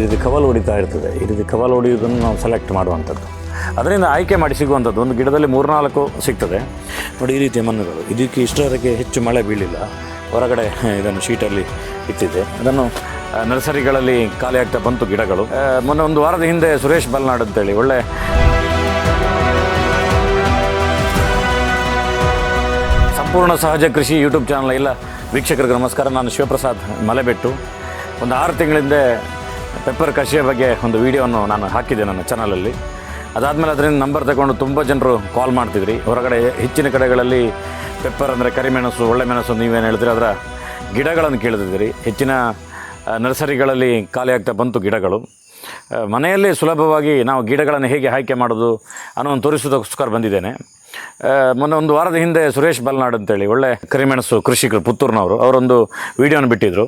ಈ ಕವಲು ಹೊಡಿತಾ ಇರ್ತದೆ. ಈ ರೀತಿ ಕವಲು ಹೊಡೆಯೋದನ್ನು ನಾವು ಸೆಲೆಕ್ಟ್ ಮಾಡುವಂಥದ್ದು. ಅದರಿಂದ ಆಯ್ಕೆ ಮಾಡಿ ಸಿಗುವಂಥದ್ದು. ಒಂದು ಗಿಡದಲ್ಲಿ ಮೂರ್ನಾಲ್ಕು ಸಿಗ್ತದೆ. ನೋಡಿ ಈ ರೀತಿಯ ಮಣ್ಣುಗಳು. ಇದಕ್ಕೆ ಇಷ್ಟರವರೆಗೆ ಹೆಚ್ಚು ಮಳೆ ಬೀಳಿಲ್ಲ. ಹೊರಗಡೆ ಇದನ್ನು ಶೀಟಲ್ಲಿ ಇಟ್ಟಿದೆ ಅದನ್ನು ನರ್ಸರಿಗಳಲ್ಲಿ ಖಾಲಿ ಆಗ್ತಾ ಬಂತು ಗಿಡಗಳು. ಮೊನ್ನೆ ಒಂದು ವಾರದ ಹಿಂದೆ ಸುರೇಶ್ ಬಲ್ನಾಡ್ ಅಂತೇಳಿ ಒಳ್ಳೆ ಸಂಪೂರ್ಣ ಸಹಜ ಕೃಷಿ ಯೂಟ್ಯೂಬ್ ಚಾನಲ್ ಇಲ್ಲ. ವೀಕ್ಷಕರಿಗೆ ನಮಸ್ಕಾರ. ನಾನು ಶಿವಪ್ರಸಾದ್ ಮಲೆಬೆಟ್ಟು. ಒಂದು ಆರು ತಿಂಗಳಿಂದ ಪೆಪ್ಪರ್ ಕಷಿಯ ಬಗ್ಗೆ ಒಂದು ವಿಡಿಯೋವನ್ನು ನಾನು ಹಾಕಿದ್ದೆ ನನ್ನ ಚಾನಲಲ್ಲಿ ಅದಾದಮೇಲೆ ಅದರಿಂದ ನಂಬರ್ ತಗೊಂಡು ತುಂಬ ಜನರು ಕಾಲ್ ಮಾಡ್ತಿದ್ರಿ. ಹೊರಗಡೆ ಹೆಚ್ಚಿನ ಕಡೆಗಳಲ್ಲಿ ಪೆಪ್ಪರ್ ಅಂದರೆ ಕರಿಮೆಣಸು ಒಳ್ಳೆ ಮೆಣಸು ನೀವೇನು ಹೇಳಿದ್ರಿ ಅದರ ಗಿಡಗಳನ್ನು ಕೇಳ್ತಿದ್ದೀರಿ ಹೆಚ್ಚಿನ ನರ್ಸರಿಗಳಲ್ಲಿ ಖಾಲಿ ಬಂತು ಗಿಡಗಳು. ಮನೆಯಲ್ಲಿ ಸುಲಭವಾಗಿ ನಾವು ಗಿಡಗಳನ್ನು ಹೇಗೆ ಆಯ್ಕೆ ಮಾಡೋದು ಅನ್ನೋವನ್ನು ತೋರಿಸೋದಕ್ಕೋಸ್ಕರ ಬಂದಿದ್ದೇನೆ. ಮೊನ್ನೆ ಒಂದು ವಾರದ ಹಿಂದೆ ಸುರೇಶ್ ಬಲ್ನಾಡ್ ಅಂತೇಳಿ ಒಳ್ಳೆ ಕರಿಮೆಣಸು ಕೃಷಿಕರು ಪುತ್ತೂರಿನವರು, ಅವರೊಂದು ವಿಡಿಯೋನ ಬಿಟ್ಟಿದ್ದರು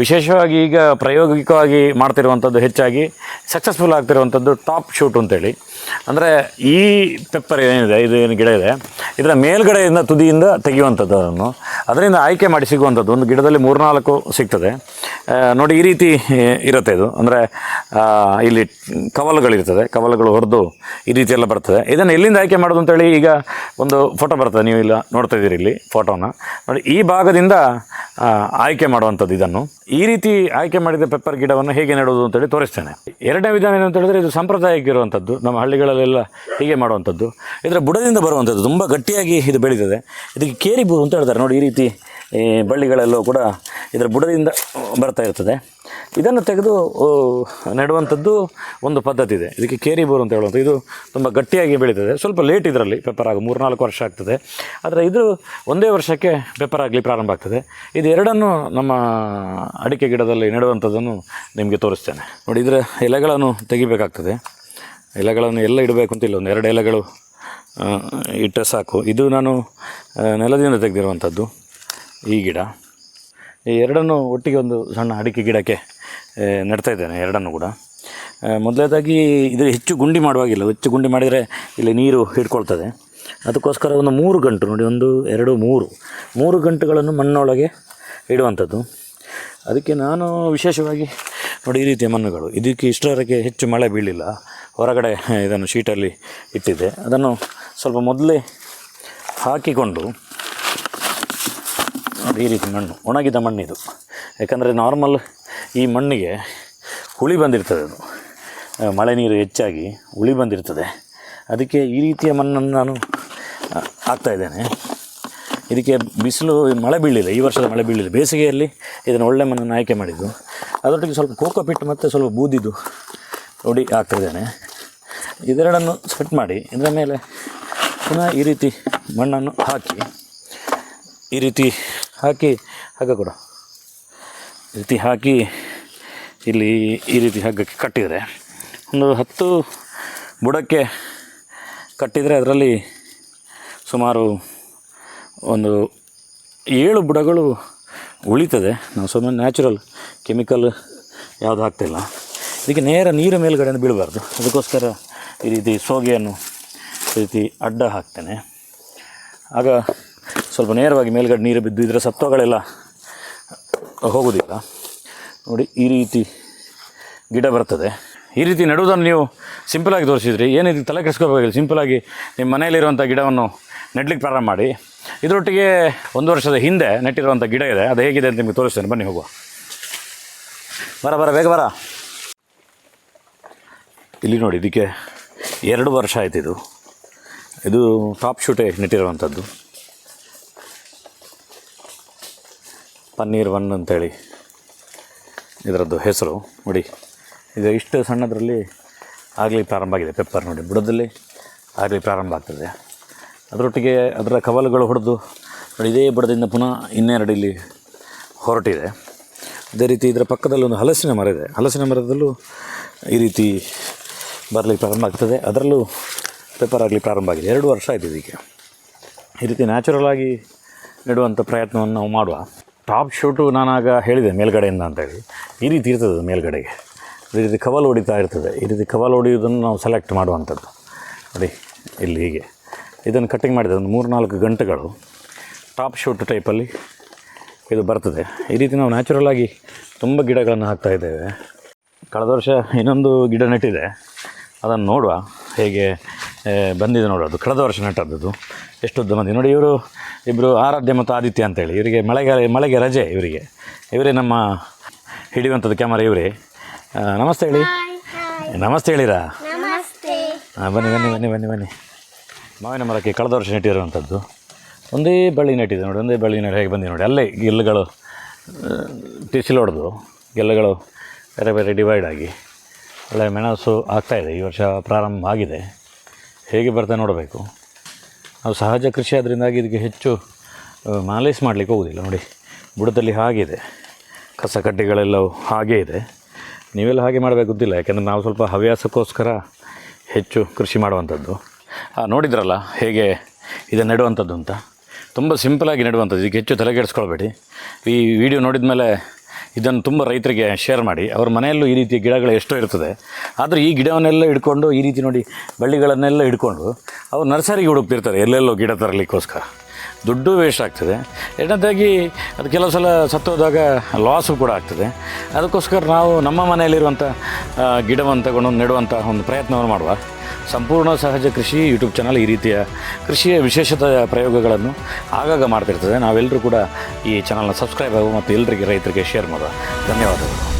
ವಿಶೇಷವಾಗಿ ಈಗ ಪ್ರಾಯೋಗಿಕವಾಗಿ ಮಾಡ್ತಿರುವಂಥದ್ದು ಹೆಚ್ಚಾಗಿ ಸಕ್ಸಸ್ಫುಲ್ ಆಗ್ತಿರುವಂಥದ್ದು ಟಾಪ್ ಶೂಟ್ ಅಂತೇಳಿ. ಅಂದರೆ ಈ ಪೆಪ್ಪರ್ ಏನಿದೆ, ಇದು ಏನು ಗಿಡ ಇದೆ, ಇದರ ಮೇಲ್ಗಡೆಯಿಂದ ತುದಿಯಿಂದ ತೆಗೆಯುವಂಥದ್ದು ಅದನ್ನು. ಅದರಿಂದ ಆಯ್ಕೆ ಮಾಡಿ ಸಿಗುವಂಥದ್ದು, ಒಂದು ಗಿಡದಲ್ಲಿ ಮೂರ್ನಾಲ್ಕು ಸಿಗ್ತದೆ. ನೋಡಿ ಈ ರೀತಿ ಇರುತ್ತೆ ಇದು. ಅಂದರೆ ಇಲ್ಲಿ ಕವಲುಗಳಿರ್ತದೆ, ಕವಲುಗಳು ಹೊರದು ಈ ರೀತಿ ಎಲ್ಲ ಬರ್ತದೆ. ಇದನ್ನು ಎಲ್ಲಿಂದ ಆಯ್ಕೆ ಮಾಡೋದು ಅಂತೇಳಿ ಈಗ ಒಂದು ಫೋಟೋ ಬರ್ತದೆ, ನೀವು ಇಲ್ಲ ನೋಡ್ತಾ ಇದ್ದೀರಿ ಇಲ್ಲಿ ಫೋಟೋನ ನೋಡಿ, ಈ ಭಾಗದಿಂದ ಆಯ್ಕೆ ಮಾಡುವಂಥದ್ದು ಇದನ್ನು. ಈ ರೀತಿ ಆಯ್ಕೆ ಮಾಡಿದ ಪೆಪ್ಪರ್ ಗಿಡವನ್ನು ಹೇಗೆ ನೆಡೋದು ಅಂತೇಳಿ ತೋರಿಸ್ತೇನೆ. ಎರಡನೇ ವಿಧಾನ ಏನು ಅಂತ ಹೇಳಿದ್ರೆ ಇದು ಸಾಂಪ್ರದಾಯಿಕ ಇರುವಂಥದ್ದು ನಮ್ಮ ಹಳ್ಳಿಗಳಲ್ಲೆಲ್ಲ ಹೀಗೆ ಮಾಡುವಂಥದ್ದು ಇದರ ಬುಡದಿಂದ ಬರುವಂಥದ್ದು ತುಂಬ ಗಟ್ಟಿಯಾಗಿ ಇದು ಬೆಳೀತದೆ ಇದಕ್ಕೆ ಕೇರಿಬು ಅಂತ ಹೇಳ್ತಾರೆ. ನೋಡಿ, ಈ ರೀತಿ ಬಳ್ಳಿಗಳೆಲ್ಲವೂ ಕೂಡ ಇದರ ಬುಡದಿಂದ ಬರ್ತಾ ಇರ್ತದೆ. ಇದನ್ನು ತೆಗೆದು ನೆಡುವಂಥದ್ದು ಒಂದು ಪದ್ಧತಿ ಇದೆ. ಇದಕ್ಕೆ ಕೇರಿ ಬೋರ್ ಅಂತ ಹೇಳುವಂಥ ಇದು ತುಂಬ ಗಟ್ಟಿಯಾಗಿ ಬೆಳೀತದೆ. ಸ್ವಲ್ಪ ಲೇಟ್ ಇದರಲ್ಲಿ ಪೆಪ್ಪರ್ ಆಗ ಮೂರ್ನಾಲ್ಕು ವರ್ಷ ಆಗ್ತದೆ. ಆದರೆ ಇದು ಒಂದೇ ವರ್ಷಕ್ಕೆ ಪೆಪ್ಪರ್ ಆಗಲಿ ಪ್ರಾರಂಭ ಆಗ್ತದೆ. ಇದು ಎರಡನ್ನು ನಮ್ಮ ಅಡಿಕೆ ಗಿಡದಲ್ಲಿ ನೆಡುವಂಥದ್ದನ್ನು ನಿಮಗೆ ತೋರಿಸ್ತೇನೆ. ನೋಡಿ, ಇದರ ಎಲೆಗಳನ್ನು ತೆಗಿಬೇಕಾಗ್ತದೆ. ಎಲೆಗಳನ್ನು ಎಲ್ಲ ಇಡಬೇಕು ಅಂತಿಲ್ಲ ಒಂದು ಎರಡು ಎಲೆಗಳು ಇಟ್ಟರೆ ಸಾಕು. ಇದು ನಾನು ನೆಲದಿಂದ ತೆಗೆದಿರುವಂಥದ್ದು ಈ ಗಿಡ. ಈ ಎರಡನ್ನು ಒಟ್ಟಿಗೆ ಒಂದು ಸಣ್ಣ ಅಡಿಕೆ ಗಿಡಕ್ಕೆ ನೆಡ್ತಾ ಇದ್ದೇನೆ, ಎರಡನ್ನು ಕೂಡ. ಮೊದಲೇದಾಗಿ ಇದು ಹೆಚ್ಚು ಗುಂಡಿ ಮಾಡುವಾಗಿಲ್ಲ. ಹೆಚ್ಚು ಗುಂಡಿ ಮಾಡಿದರೆ ಇಲ್ಲಿ ನೀರು ಹಿಡ್ಕೊಳ್ತದೆ. ಅದಕ್ಕೋಸ್ಕರ ಒಂದು ಮೂರು ಗಂಟು, ನೋಡಿ, ಒಂದು, ಎರಡು, ಮೂರು. ಮೂರು ಗಂಟುಗಳನ್ನು ಮಣ್ಣೊಳಗೆ ಇಡುವಂಥದ್ದು. ಅದಕ್ಕೆ ನಾನು ವಿಶೇಷವಾಗಿ, ನೋಡಿ, ಈ ರೀತಿಯ ಮಣ್ಣುಗಳು. ಇದಕ್ಕೆ ಇಷ್ಟರವರೆಗೆ ಹೆಚ್ಚು ಮಳೆ ಬೀಳಿಲ್ಲ. ಹೊರಗಡೆ ಇದನ್ನು ಶೀಟಲ್ಲಿ ಇಟ್ಟಿದ್ದೆ. ಅದನ್ನು ಸ್ವಲ್ಪ ಮೊದಲೇ ಹಾಕಿಕೊಂಡು ಈ ರೀತಿ ಮಣ್ಣು, ಒಣಗಿದ ಮಣ್ಣಿದು. ಯಾಕಂದರೆ ನಾರ್ಮಲ್ ಈ ಮಣ್ಣಿಗೆ ಹುಳಿ ಬಂದಿರ್ತದೆ ಅದು. ಮಳೆ ನೀರು ಹೆಚ್ಚಾಗಿ ಹುಳಿ ಬಂದಿರ್ತದೆ. ಅದಕ್ಕೆ ಈ ರೀತಿಯ ಮಣ್ಣನ್ನು ನಾನು ಹಾಕ್ತಾ ಇದ್ದೇನೆ. ಇದಕ್ಕೆ ಬಿಸಿಲು, ಮಳೆ ಬೀಳಿಲ್ಲ ಈ ವರ್ಷದ ಮಳೆ ಬೀಳಿಲ್ಲ ಬೇಸಿಗೆಯಲ್ಲಿ ಇದನ್ನು ಒಳ್ಳೆ ಮಣ್ಣನ್ನು ಆಯ್ಕೆ ಮಾಡಿದ್ದು. ಅದರೊಟ್ಟಿಗೆ ಸ್ವಲ್ಪ ಕೋಕೋ ಪಿಟ್ ಮತ್ತು ಸ್ವಲ್ಪ ಬೂದಿದು ನೋಡಿ ಹಾಕ್ತಾ ಇದ್ದೇನೆ. ಇದೆರಡನ್ನು ಸೆಟ್ ಮಾಡಿ, ಇದರ ಮೇಲೆ ಪುನಃ ಈ ರೀತಿ ಮಣ್ಣನ್ನು ಹಾಕಿ, ಈ ರೀತಿ ಹಾಕಿ ಹಗ್ಗ ಕೊಡು. ಈ ರೀತಿ ಹಾಕಿ, ಇಲ್ಲಿ ಈ ರೀತಿ ಹಗ್ಗಕ್ಕೆ ಕಟ್ಟಿದರೆ, ಒಂದು ಹತ್ತು ಬುಡಕ್ಕೆ ಕಟ್ಟಿದರೆ ಅದರಲ್ಲಿ ಸುಮಾರು ಒಂದು ಏಳು ಬುಡಗಳು ಉಳಿತದೆ. ನಾವು ಸುಮ್ಮನೆ ನ್ಯಾಚುರಲ್ ಕೆಮಿಕಲ್ ಯಾವುದು ಹಾಕ್ತಿಲ್ಲ. ಇದಕ್ಕೆ ನೇರ ನೀರು ಮೇಲುಗಡೆಯಿಂದ ಬೀಳಬಾರ್ದು. ಅದಕ್ಕೋಸ್ಕರ ಈ ರೀತಿ ಸೋಗೆಯನ್ನು ಈ ರೀತಿ ಅಡ್ಡ ಹಾಕ್ತೇನೆ. ಆಗ ಸ್ವಲ್ಪ ನೇರವಾಗಿ ಮೇಲ್ಗಡೆ ನೀರು ಬಿದ್ದು ಇದರ ಸತ್ವಗಳೆಲ್ಲ ಹೋಗೋದಿಲ್ಲ. ನೋಡಿ, ಈ ರೀತಿ ಗಿಡ ಬರ್ತದೆ. ಈ ರೀತಿ ನೆಡುವುದನ್ನು ನೀವು ಸಿಂಪಲಾಗಿ ತೋರಿಸಿದ್ರಿ. ಏನಿದು? ತಲೆ ಕೆಡಿಸ್ಕೋಬೇಕಿಲ್ಲ ಸಿಂಪಲಾಗಿ ನಿಮ್ಮ ಮನೆಯಲ್ಲಿರುವಂಥ ಗಿಡವನ್ನು ನೆಡ್ಲಿಕ್ಕೆ ಪ್ರಾರಂಭ ಮಾಡಿ. ಇದರೊಟ್ಟಿಗೆ ಒಂದು ವರ್ಷದ ಹಿಂದೆ ನೆಟ್ಟಿರುವಂಥ ಗಿಡ ಇದೆ. ಅದು ಹೇಗಿದೆ ಅಂತ ನಿಮಗೆ ತೋರಿಸ್ತೇನೆ. ಬನ್ನಿ, ಹೋಗುವ. ಬರ ಬರ, ಬೇಗ ಬರ. ಇಲ್ಲಿ ನೋಡಿ, ಇದಕ್ಕೆ ಎರಡು ವರ್ಷ ಆಯ್ತು ಇದು ಇದು ಟಾಪ್ ಶೂಟೇ ನೆಟ್ಟಿರುವಂಥದ್ದು. ಪನ್ನೀರ್ ಒನ್ ಅಂತೇಳಿ. ಇದರದ್ದು ಹೆಸರು ನೋಡಿ ಇದು ಇಷ್ಟು ಸಣ್ಣದರಲ್ಲಿ ಆಗಲಿ ಪ್ರಾರಂಭ ಆಗಿದೆ ಪೆಪ್ಪರ್ ನೋಡಿ. ಬುಡದಲ್ಲಿ ಆಗಲಿ ಪ್ರಾರಂಭ ಆಗ್ತದೆ. ಅದರೊಟ್ಟಿಗೆ ಅದರ ಕವಲುಗಳು ಹೊಡೆದು ನೋಡಿ, ಇದೇ ಬುಡದಿಂದ ಪುನಃ ಇನ್ನೆರಡು ಇಲ್ಲಿ ಹೊರಟಿದೆ. ಅದೇ ರೀತಿ ಇದರ ಪಕ್ಕದಲ್ಲಿ ಒಂದು ಹಲಸಿನ ಮರ ಇದೆ. ಹಲಸಿನ ಮರದಲ್ಲೂ ಈ ರೀತಿ ಬರಲಿಕ್ಕೆ ಪ್ರಾರಂಭ ಆಗ್ತದೆ. ಅದರಲ್ಲೂ ಪೇಪರ್ ಆಗಲಿ ಪ್ರಾರಂಭ ಆಗಿದೆ. ಎರಡು ವರ್ಷ ಆಯಿತು ಇದಕ್ಕೆ ಈ ರೀತಿ ನ್ಯಾಚುರಲ್ ಆಗಿ ನೆಡುವಂಥ ಪ್ರಯತ್ನವನ್ನು ನಾವು ಮಾಡುವ. ಟಾಪ್ ಶೂಟು ನಾನಾಗ ಹೇಳಿದೆ ಮೇಲ್ಗಡೆಯಿಂದ ಅಂತೇಳಿ ಈ ರೀತಿ ಇರ್ತದೆ ಮೇಲ್ಗಡೆಗೆ. ಈ ರೀತಿ ಕವಲು ಹೊಡಿತಾ ಇರ್ತದೆ. ಈ ರೀತಿ ಕವಲು ಹೊಡೆಯೋದನ್ನು ನಾವು ಸೆಲೆಕ್ಟ್ ಮಾಡುವಂಥದ್ದು. ನೋಡಿ, ಇಲ್ಲಿ ಹೀಗೆ. ಇದನ್ನು ಕಟ್ಟಿಂಗ್ ಮಾಡಿದೆ. ಒಂದು ಮೂರು ನಾಲ್ಕು ಗಂಟೆಗಳು ಟಾಪ್ ಶೂಟ್ ಟೈಪಲ್ಲಿ ಇದು ಬರ್ತದೆ. ಈ ರೀತಿ ನಾವು ನ್ಯಾಚುರಲ್ ಆಗಿ ತುಂಬ ಗಿಡಗಳನ್ನು ಹಾಕ್ತಾ ಇದ್ದೇವೆ. ಕಳೆದ ವರ್ಷ ಇನ್ನೊಂದು ಗಿಡ ನೆಟ್ಟಿದೆ. ಅದನ್ನು ನೋಡುವ ಹೇಗೆ ಬಂದಿದೆ ನೋಡು ಅದು. ಕಳೆದ ವರ್ಷ ನೆಟ್ಟದ್ದು ಎಷ್ಟು ಉದ್ದ ಮಂದಿ ನೋಡಿ ಇವರು ಇಬ್ಬರು ಆರಾಧ್ಯ ಮತ್ತು ಆದಿತ್ಯ ಅಂತೇಳಿ. ಇವರಿಗೆ ಮಳೆಗಾಲ ಮಳೆಗೆ ರಜೆ ಇವರಿಗೆ. ಇವರೇ ನಮ್ಮ ಹಿಡಿಯುವಂಥದ್ದು ಕ್ಯಾಮರಾ ಇವರೇ. ನಮಸ್ತೆ ಹೇಳಿ. ನಮಸ್ತೆ ಹೇಳಿರಾ? ಹಾಂ ಬನ್ನಿ ಬನ್ನಿ ಬನ್ನಿ ಬನ್ನಿ ಬನ್ನಿ. ಮಾವಿನ ಮರಕ್ಕೆ ಕಳೆದ ವರ್ಷ ನೆಟ್ಟಿರುವಂಥದ್ದು ಒಂದೇ ಬಳ್ಳಿ ನೆಟ್ಟಿದೆ ನೋಡಿ. ಒಂದೇ ಬಳ್ಳಿ ನೆಟ್ಟು ಹೇಗೆ ಬಂದಿದೆ ನೋಡಿ. ಅಲ್ಲೇ ಗೆಲ್ಲುಗಳು ಟಿಸಿಲು ಹೊಡೆದು ಗೆಲ್ಲುಗಳು ಬೇರೆ ಬೇರೆ ಡಿವೈಡ್ ಆಗಿ. ಒಳ್ಳೆ ಮೆಣಸು ಆಗ್ತಾಯಿದೆ ಈ ವರ್ಷ ಪ್ರಾರಂಭ ಆಗಿದೆ. ಹೇಗೆ ಬರ್ತಾ ನೋಡಬೇಕು? ನಾವು ಸಹಜ ಕೃಷಿ ಆದ್ದರಿಂದಾಗಿ ಇದಕ್ಕೆ ಹೆಚ್ಚು ಮಾಲೀಸ್ ಮಾಡಲಿಕ್ಕೆ ಹೋಗೋದಿಲ್ಲ. ನೋಡಿ, ಬುಡದಲ್ಲಿ ಹಾಗಿದೆ. ಕಸ ಕಡ್ಡಿಗಳೆಲ್ಲವೂ ಹಾಗೇ ಇದೆ. ನೀವೆಲ್ಲ ಹಾಗೆ ಮಾಡಬೇಕು ಗೊತ್ತಿಲ್ಲ ಯಾಕೆಂದರೆ ನಾವು ಸ್ವಲ್ಪ ಹವ್ಯಾಸಕ್ಕೋಸ್ಕರ ಹೆಚ್ಚು ಕೃಷಿ ಮಾಡುವಂಥದ್ದು. ನೋಡಿದ್ರಲ್ಲ ಹೇಗೆ ಇದನ್ನು ನೆಡುವಂಥದ್ದು ಅಂತ? ತುಂಬ ಸಿಂಪಲಾಗಿ ನೆಡುವಂಥದ್ದು. ಇದಕ್ಕೆ ಹೆಚ್ಚು ತಲೆಗೆಡಿಸ್ಕೊಳ್ಬೇಡಿ ಈ ವಿಡಿಯೋ ನೋಡಿದ ಮೇಲೆ ಇದನ್ನು ತುಂಬ ರೈತರಿಗೆ ಶೇರ್ ಮಾಡಿ. ಅವ್ರ ಮನೆಯಲ್ಲೂ ಈ ರೀತಿಯ ಗಿಡಗಳು ಎಷ್ಟೋ ಇರ್ತದೆ. ಆದರೆ ಈ ಗಿಡವನ್ನೆಲ್ಲ ಹಿಡ್ಕೊಂಡು, ಈ ರೀತಿ ನೋಡಿ ಬಳ್ಳಿಗಳನ್ನೆಲ್ಲ ಹಿಡ್ಕೊಂಡು ಅವ್ರು ನರ್ಸರಿಗೆ ಹುಡುಕ್ತಿರ್ತಾರೆ, ಎಲ್ಲೆಲ್ಲೋ ಗಿಡ ತರಲಿಕ್ಕೋಸ್ಕರ. ದುಡ್ಡು ವೇಸ್ಟ್ ಆಗ್ತದೆ. ಎರಡನೇದಾಗಿ ಅದು ಕೆಲವು ಸಲ ಸತ್ತೋದಾಗ ಲಾಸು ಕೂಡ ಆಗ್ತದೆ. ಅದಕ್ಕೋಸ್ಕರ ನಾವು ನಮ್ಮ ಮನೆಯಲ್ಲಿರುವಂಥ ಗಿಡವನ್ನು ತಗೊಂಡು ನೆಡುವಂಥ ಒಂದು ಪ್ರಯತ್ನವನ್ನು ಮಾಡುವ. ಸಂಪೂರ್ಣ ಸಹಜ ಕೃಷಿ ಯೂಟ್ಯೂಬ್ ಚಾನಲ್ ಈ ರೀತಿಯ ಕೃಷಿಯ ವಿಶೇಷತೆಯ ಪ್ರಯೋಗಗಳನ್ನು ಆಗಾಗ ಮಾಡ್ತಿರ್ತದೆ. ನಾವೆಲ್ಲರೂ ಕೂಡ ಈ ಚಾನಲ್ನ ಸಬ್ಸ್ಕ್ರೈಬ್ ಆಗೋ ಮತ್ತು ಎಲ್ಲರಿಗೆ ರೈತರಿಗೆ ಶೇರ್ ಮಾಡುವ. ಧನ್ಯವಾದಗಳು.